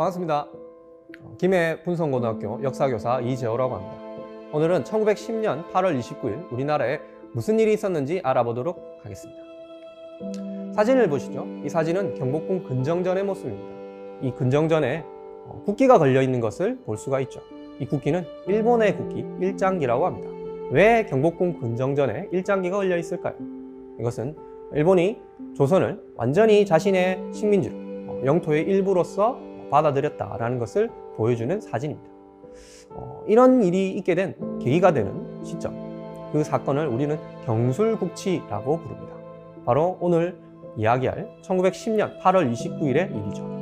반갑습니다. 어, 김해 분성고등학교 역사교사 이재호라고 합니다. 오늘은 1910년 8월 29일 우리나라에 무슨 일이 있었는지 알아보도록 하겠습니다. 사진을 보시죠. 이 사진은 경복궁 근정전의 모습입니다. 이 근정전에 어, 국기가 걸려 있는 것을 볼 수가 있죠. 이 국기는 일본의 국기 일장기라고 합니다. 왜 경복궁 근정전에 일장기가 걸려 있을까요? 이것은 일본이 조선을 완전히 자신의 식민지로 어, 영토의 일부로서 받아들였다라는 것을 보여주는 사진입니다. 어, 이런 일이 있게 된 계기가 되는 시점, 그 사건을 우리는 경술국치라고 부릅니다. 바로 오늘 이야기할 1910년 8월 29일의 일이죠.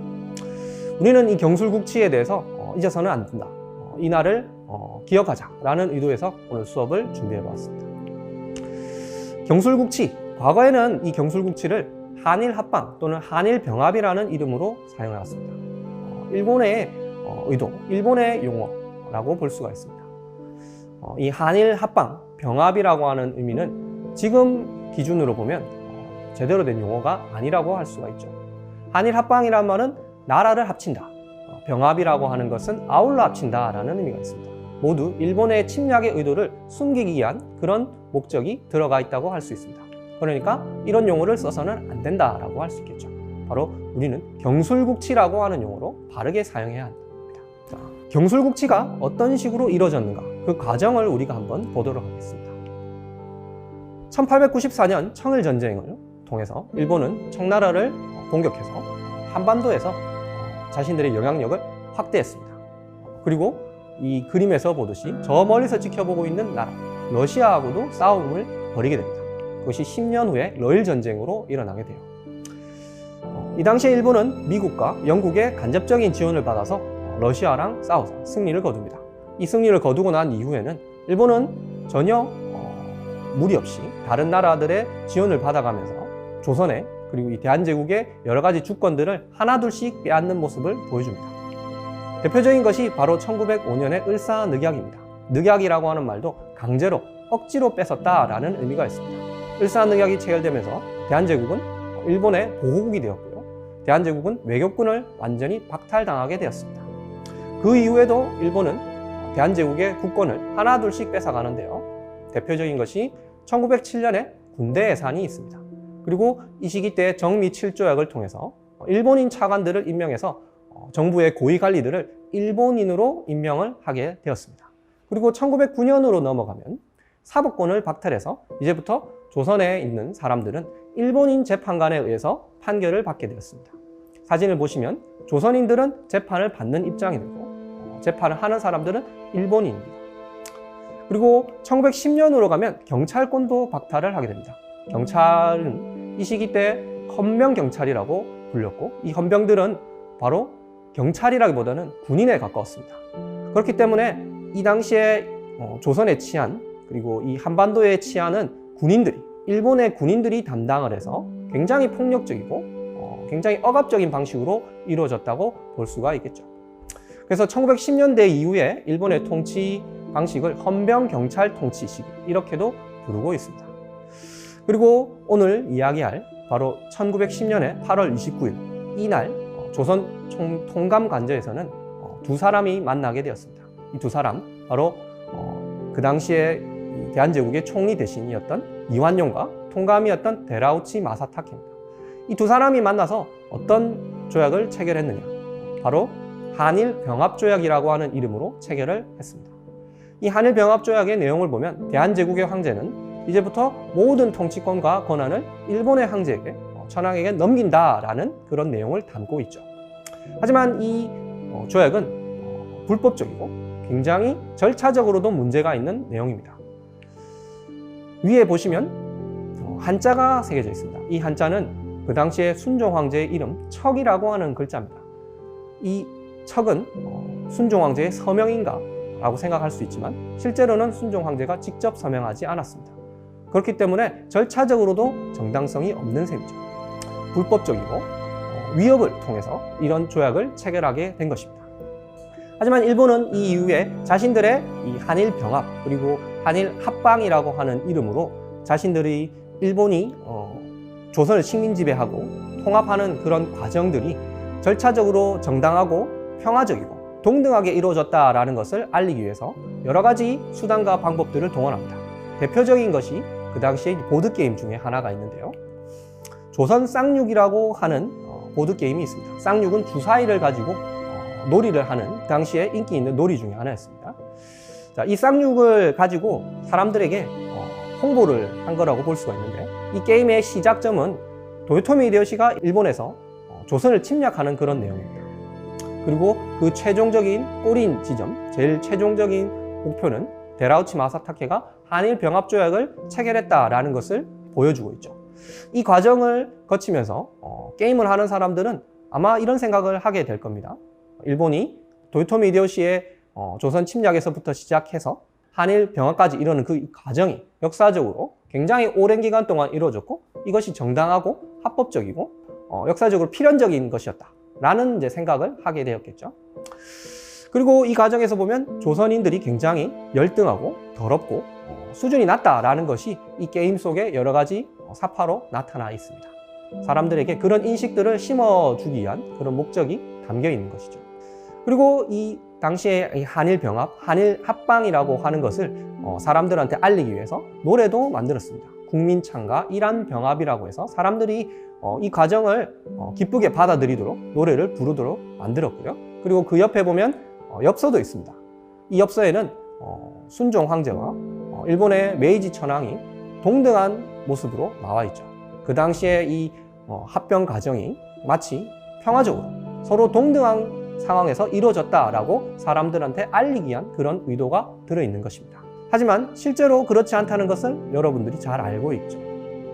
우리는 이 경술국치에 대해서 어, 잊어서는 안 된다. 어, 이 날을 어, 기억하자라는 의도에서 오늘 수업을 준비해 보았습니다. 경술국치, 과거에는 이 경술국치를 한일 합방 또는 한일 병합이라는 이름으로 사용해왔습니다. 어, 일본의 어, 의도, 일본의 용어라고 볼 수가 있습니다. 어, 이 한일 합방, 병합이라고 하는 의미는 지금 기준으로 보면 어, 제대로 된 용어가 아니라고 할 수가 있죠. 한일 합방이란 말은 나라를 합친다. 어, 병합이라고 하는 것은 아울러 합친다라는 의미가 있습니다. 모두 일본의 침략의 의도를 숨기기 위한 그런 목적이 들어가 있다고 할 수 있습니다. 그러니까 이런 용어를 써서는 안 된다라고 할 수 있겠죠. 바로 우리는 경술국치라고 하는 용어로 바르게 사용해야. 자, 경술국치가 어떤 식으로 이루어졌는가 그 과정을 우리가 한번 보도록 하겠습니다. 1894년 청일 전쟁을 통해서 일본은 청나라를 공격해서 한반도에서 자신들의 영향력을 확대했습니다. 그리고 이 그림에서 보듯이 저 멀리서 지켜보고 있는 나라 러시아하고도 싸움을 벌이게 됩니다. 그것이 10년 후에 러일 전쟁으로 일어나게 돼요. 어, 이 당시에 일본은 미국과 영국의 간접적인 지원을 받아서 러시아랑 싸워서 승리를 거둡니다. 이 승리를 거두고 난 이후에는 일본은 전혀 어, 무리 없이 다른 나라들의 지원을 받아가면서 조선의 그리고 이 대한제국의 여러 가지 주권들을 하나둘씩 빼앗는 모습을 보여줍니다. 대표적인 것이 바로 1905년의 을사늑약입니다. 늑약이라고 하는 말도 강제로 억지로 뺏었다라는 의미가 있습니다. 을사늑약이 체결되면서 대한제국은 일본의 보호국이 되었고요. 대한제국은 외교권을 완전히 박탈당하게 되었습니다. 그 이후에도 일본은 대한제국의 국권을 하나둘씩 뺏어가는데요. 대표적인 것이 1907년에 군대 예산이 있습니다. 그리고 이 시기 때 정미 7조약을 통해서 일본인 차관들을 임명해서 정부의 고위 관리들을 일본인으로 임명을 하게 되었습니다. 그리고 1909년으로 넘어가면 사법권을 박탈해서 이제부터 조선에 있는 사람들은 일본인 재판관에 의해서 판결을 받게 되었습니다. 사진을 보시면 조선인들은 재판을 받는 입장이 되고 재판을 하는 사람들은 일본인입니다. 그리고 1910년으로 가면 경찰권도 박탈을 하게 됩니다. 경찰은 이 시기 때 헌병 경찰이라고 불렸고 이 헌병들은 바로 경찰이라기보다는 군인에 가까웠습니다. 그렇기 때문에 이 당시에 어, 조선의 치안 그리고 이 한반도의 치안은 군인들이 일본의 군인들이 담당을 해서 굉장히 폭력적이고 어, 굉장히 억압적인 방식으로 이루어졌다고 볼 수가 있겠죠. 그래서 1910년대 이후에 일본의 통치 방식을 헌병 경찰 통치식 이렇게도 부르고 있습니다. 그리고 오늘 이야기할 바로 1910년의 8월 29일 이날 조선 총, 통감 관저에서는 어, 두 사람이 만나게 되었습니다. 이 두 사람 바로 어, 그 당시에 대한제국의 총리 대신이었던 이완용과 통감이었던 데라우치 마사타케입니다. 이 두 사람이 만나서 어떤 조약을 체결했느냐? 바로 한일 병합 조약이라고 하는 이름으로 체결을 했습니다. 이 한일 병합 조약의 내용을 보면 대한제국의 황제는 이제부터 모든 통치권과 권한을 일본의 황제에게 천황에게 넘긴다라는 그런 내용을 담고 있죠. 하지만 이 어, 조약은 불법적이고 굉장히 절차적으로도 문제가 있는 내용입니다. 위에 보시면 어, 한자가 새겨져 있습니다. 이 한자는 그 당시에 순종 황제의 이름 척이라고 하는 글자입니다. 이 척은 어, 순종 황제의 서명인가 라고 생각할 수 있지만 실제로는 순종 황제가 직접 서명하지 않았습니다. 그렇기 때문에 절차적으로도 정당성이 없는 셈이죠. 불법적이고 위협을 통해서 이런 조약을 체결하게 된 것입니다. 하지만 일본은 이 이후에 자신들의 이 한일 병합 그리고 한일 합방이라고 하는 이름으로 자신들이 일본이 어, 조선을 식민 지배하고 통합하는 그런 과정들이 절차적으로 정당하고 평화적이고 동등하게 이루어졌다라는 것을 알리기 위해서 여러 가지 수단과 방법들을 동원합니다. 대표적인 것이 그 당시에 보드 게임 중에 하나가 있는데요. 조선 쌍육이라고 하는 어, 보드 게임이 있습니다. 쌍육은 주사위를 가지고 어, 놀이를 하는 그 당시에 인기 있는 놀이 중에 하나였습니다. 자, 이 쌍육을 가지고 사람들에게 어, 홍보를 한 거라고 볼 수가 있는데 이 게임의 시작점은 도요토미 히데요시가 일본에서 어, 조선을 침략하는 그런 내용입니다. 그리고 그 최종적인 꼬린 지점, 제일 최종적인 목표는 데라우치 마사타케가 한일 병합 조약을 체결했다라는 것을 보여주고 있죠. 이 과정을 거치면서 어, 게임을 하는 사람들은 아마 이런 생각을 하게 될 겁니다. 일본이 도요토미 히데요시의 어, 조선 침략에서부터 시작해서 한일 병합까지 이르는 그 과정이 역사적으로 굉장히 오랜 기간 동안 이루어졌고 이것이 정당하고 합법적이고 어, 역사적으로 필연적인 것이었다라는 이제 생각을 하게 되었겠죠. 그리고 이 과정에서 보면 조선인들이 굉장히 열등하고 더럽고 어, 수준이 낮다라는 것이 이 게임 속에 여러 가지 어, 사파로 나타나 있습니다. 사람들에게 그런 인식들을 심어주기 위한 그런 목적이 담겨 있는 것이죠. 그리고 이 당시에 이 한일 병합, 한일 합방이라고 하는 것을 어, 사람들한테 알리기 위해서 노래도 만들었습니다. 국민 창가 일한 병합이라고 해서 사람들이 어, 이 과정을 어, 기쁘게 받아들이도록 노래를 부르도록 만들었고요. 그리고 그 옆에 보면 어, 엽서도 있습니다. 이 엽서에는 어, 순종 황제와 어, 일본의 메이지 천황이 동등한 모습으로 나와 있죠. 그 당시에 이 어, 합병 과정이 마치 평화적으로 서로 동등한 상황에서 이루어졌다라고 사람들한테 알리기 위한 그런 의도가 들어있는 것입니다. 하지만 실제로 그렇지 않다는 것을 여러분들이 잘 알고 있죠.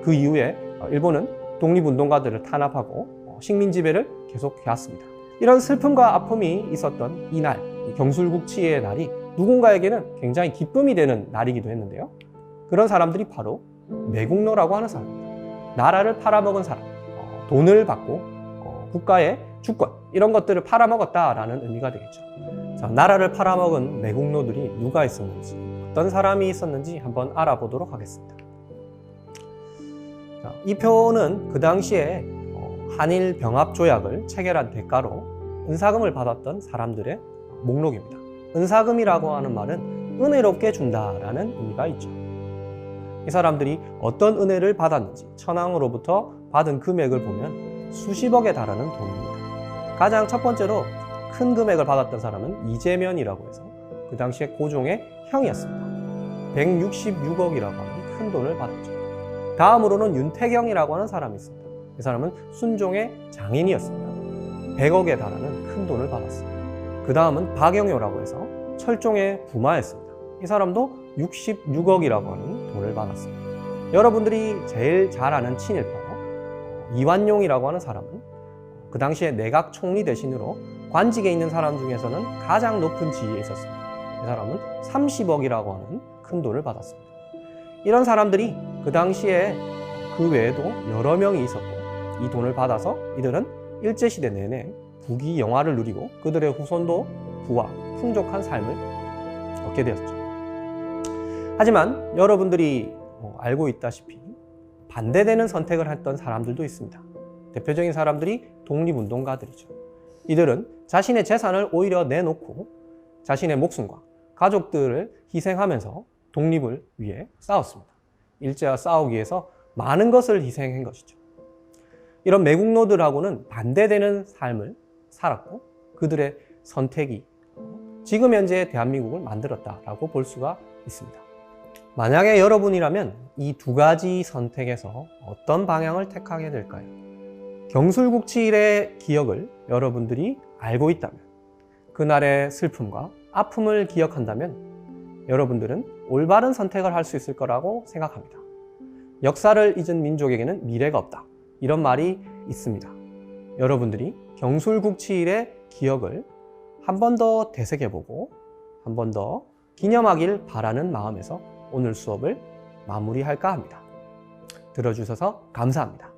그 이후에 어, 일본은 독립운동가들을 탄압하고 어, 식민 지배를 계속해왔습니다. 이런 슬픔과 아픔이 있었던 이날, 이 경술국치의 날이 누군가에게는 굉장히 기쁨이 되는 날이기도 했는데요. 그런 사람들이 바로 매국노라고 하는 사람입니다. 나라를 팔아먹은 사람, 어, 돈을 받고 어, 국가의 주권 이런 것들을 팔아먹었다라는 의미가 되겠죠. 자, 나라를 팔아먹은 매국노들이 누가 있었는지 어떤 사람이 있었는지 한번 알아보도록 하겠습니다. 자, 이 표는 그 당시에 어, 한일 병합 조약을 체결한 대가로 은사금을 받았던 사람들의 목록입니다. 은사금이라고 하는 말은 은혜롭게 준다라는 의미가 있죠. 이 사람들이 어떤 은혜를 받았는지 천황으로부터 받은 금액을 보면 수십억에 달하는 돈입니다. 가장 첫 번째로 큰 금액을 받았던 사람은 이재면이라고 해서 그 당시에 고종의 형이었습니다. 166억이라고 하는 큰 돈을 받았죠. 다음으로는 윤태경이라고 하는 사람이 있습니다. 이 사람은 순종의 장인이었습니다. 100억에 달하는 큰 돈을 받았습니다. 그 다음은 박영효라고 해서 철종의 부마였습니다. 이 사람도 66억이라고 하는 돈을 받았습니다. 여러분들이 제일 잘 아는 친일파로 이완용이라고 하는 사람은 그 당시에 내각 총리 대신으로 관직에 있는 사람 중에서는 가장 높은 지위에 있었습니다. 이 사람은 30억이라고 하는 큰 돈을 받았습니다. 이런 사람들이 그 당시에 그 외에도 여러 명이 있었고 이 돈을 받아서 이들은 일제시대 내내 부귀 영화를 누리고 그들의 후손도 부와 풍족한 삶을 얻게 되었죠. 하지만 여러분들이 어, 알고 있다시피 반대되는 선택을 했던 사람들도 있습니다. 대표적인 사람들이 독립운동가들이죠. 이들은 자신의 재산을 오히려 내놓고 자신의 목숨과 가족들을 희생하면서 독립을 위해 싸웠습니다. 일제와 싸우기 위해서 많은 것을 희생한 것이죠. 이런 매국노들하고는 반대되는 삶을 살았고 그들의 선택이 지금 현재 대한민국을 만들었다라고 볼 수가 있습니다. 만약에 여러분이라면 이 두 가지 선택에서 어떤 방향을 택하게 될까요? 경술국치일의 기억을 여러분들이 알고 있다면, 그날의 슬픔과 아픔을 기억한다면, 여러분들은 올바른 선택을 할 수 있을 거라고 생각합니다. 역사를 잊은 민족에게는 미래가 없다. 이런 말이 있습니다. 여러분들이 경술국치일의 기억을 한 번 더 되새겨보고, 한 번 더 기념하길 바라는 마음에서 오늘 수업을 마무리할까 합니다. 들어주셔서 감사합니다.